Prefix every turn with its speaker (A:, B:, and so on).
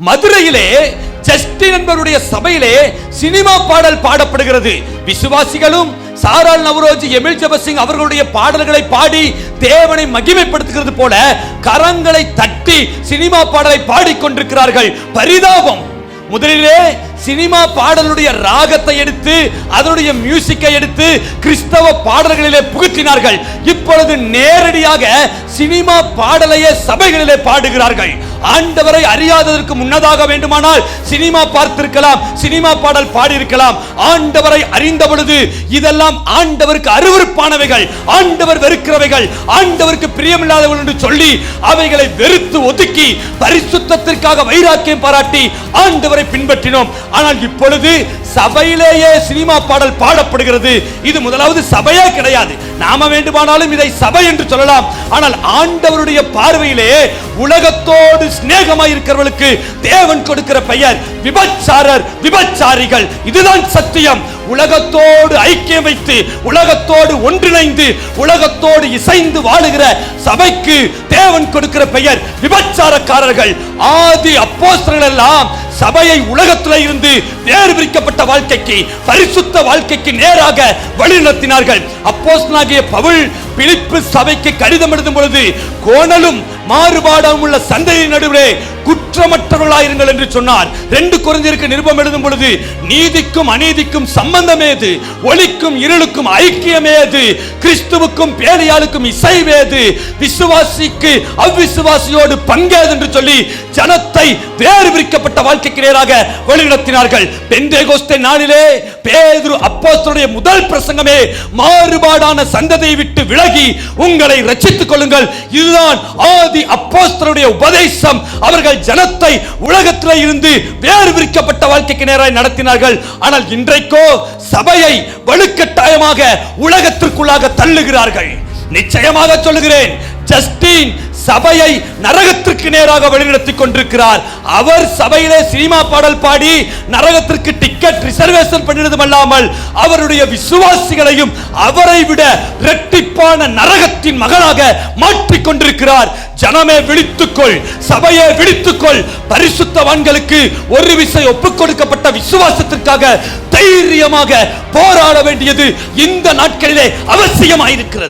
A: மதுரையிலே ஜஸ்டின் என்பவருடைய சபையிலே சினிமா பாடல் பாடப்படுகிறது. விசுவாசிகளும் சாரால் நவரோஜி எமில் ஜபசிங் அவர்களுடைய பாடல்களை பாடி தேவனை மகிமைப்படுத்துகிறது போல கரங்களை தட்டி சினிமா பாடலை பாடிக்கொண்டிருக்கிறார்கள். பரிதாபம். முதலிலே சினிமா பாடலுடைய ராகத்தை எடுத்து அதனுடைய மியூசிக்கை எடுத்து கிறிஸ்தவ பாடல்களிலே புகுத்தினார்கள். இப்பொழுது நேரடியாக சினிமா பாடலையே சபைகளிலே பாடுகிறார்கள். ஆண்டவரை அறியாததற்கு முன்னதாக வேண்டுமானால் சினிமா பார்த்திருக்கலாம் சினிமா பாடல் பாடியிருக்கலாம். ஆண்டவரை அறிந்த பொழுது இதெல்லாம் ஆண்டவருக்கு அருவறுப்பானவைகள் ஆண்டவர் வெறுக்கிறவைகள் ஆண்டவருக்கு பிரியமில்லாதவர்கள் என்று சொல்லி அவைகளை வெறுத்து ஒதுக்கி பரிசுத்தத்திற்காக வைராக்கியம் பாராட்டி ஆண்டவரை பின்பற்றினோம். ஆனால் இப்பொழுது சபையிலேயே சினிமா பாடல் பாடப்படுகிறது. இது முதலாவது சபையே கிடையாது. நாம வேண்டுமானாலும் இதை சபை என்று சொல்லலாம். ஆனால் ஆண்டவருடைய பார்வையிலே உலகத்தோடு சிநேகமாய் இருக்கிறவர்களுக்கு தேவன் கொடுக்கிற பெயர் விபச்சாரர் விபச்சாரிகள். இதுதான் சத்தியம். உலகத்தோடு ஐக்கியம் வைத்து உலகத்தோடு ஒன்றிணைந்து உலகத்தோடு இசைந்து வாழுகிற சபைக்கு தேவன் கொடுக்கிற பெயர் விபச்சாரக்காரர்கள். ஆதி அப்போஸ்தலர்கள் எல்லாம் சபையை உலகத்தில் இருந்து வேறு பிரிக்கப்பட்ட வாழ்க்கைக்கு பரிசுத்த வாழ்க்கைக்கு நேராக வழிநடத்தினார்கள். அப்போஸ்தலனாகிய பவுல் பிலிப்பு சபைக்கு கடிதம் எழுதும் பொழுது கோணலும் மாறுபாடும் உள்ள சந்தையின் நடுவிலே குற்றமற்றவர்களாயிருங்கள் என்று சொன்னார். ரெண்டு குறைந்திருக்கு நிருபம் எழுதும் பொழுது நீதிக்கும் அநீதிக்கும் சம்பந்தமேது ஒளிக்கும் இருளுக்கும் ஐக்கியமேது கிறிஸ்துவுக்கும் பேரையாளுக்கும் இசைவேது விசுவாசிக்கு அவ்விசுவாசியோடு பங்கேது என்று சொல்லி ஜனத்தை வேறு விரிக்கப்பட்ட வாழ்க்கைக்கு நேராக வழிநடத்தினார்கள். பெந்தேகோஸ்தே நாளிலே பேதுரு அப்போஸ்தலருடைய முதல் பிரசங்கமே மாறுபாடான சந்ததியை விட்டு விலகி உங்களை ரட்சித்துக் கொள்ளுங்கள். இதுதான் ஆதி அப்போஸ்தருடைய உபதேசம். அவர்கள் ஜனத்தை உலகத்தில் இருந்து வேறு விரிக்கப்பட்ட வாழ்க்கைக்கு நேராக நடத்தினார்கள். ஆனால் இன்றைக்கோ சபையை வலுக்கட்டாயமாக உலகத்திற்குள்ளாக தள்ளுகிறார்கள். நிச்சயமாக சொல்லுகிறேன் ஜஸ்டின் சபையை நரகத்திற்கு நேராக வழிநடத்திக் கொண்டிருக்கிறார். அவர் சபையிலே சினிமா பாடல் பாடி நரகத்திற்கு டிக்கெட் ரிசர்வேஷன் பண்ணினதும் அல்லாமல் அவருடைய விசுவாசிகளையும் அவரை விட இரட்டிப்பான நரகத்தின் மகனாக மாற்றிக் கொண்டிருக்கிறார். ஜனமே விழித்துக்கொள் சபையே விழித்துக்கொள். பரிசுத்தவான்களுக்கு ஒரு விசை ஒப்புக் கொடுக்கப்பட்ட விசுவாசத்திற்காக தைரியமாக போராட வேண்டியது இந்த நாட்களிலே அவசியமாயிருக்கிறது.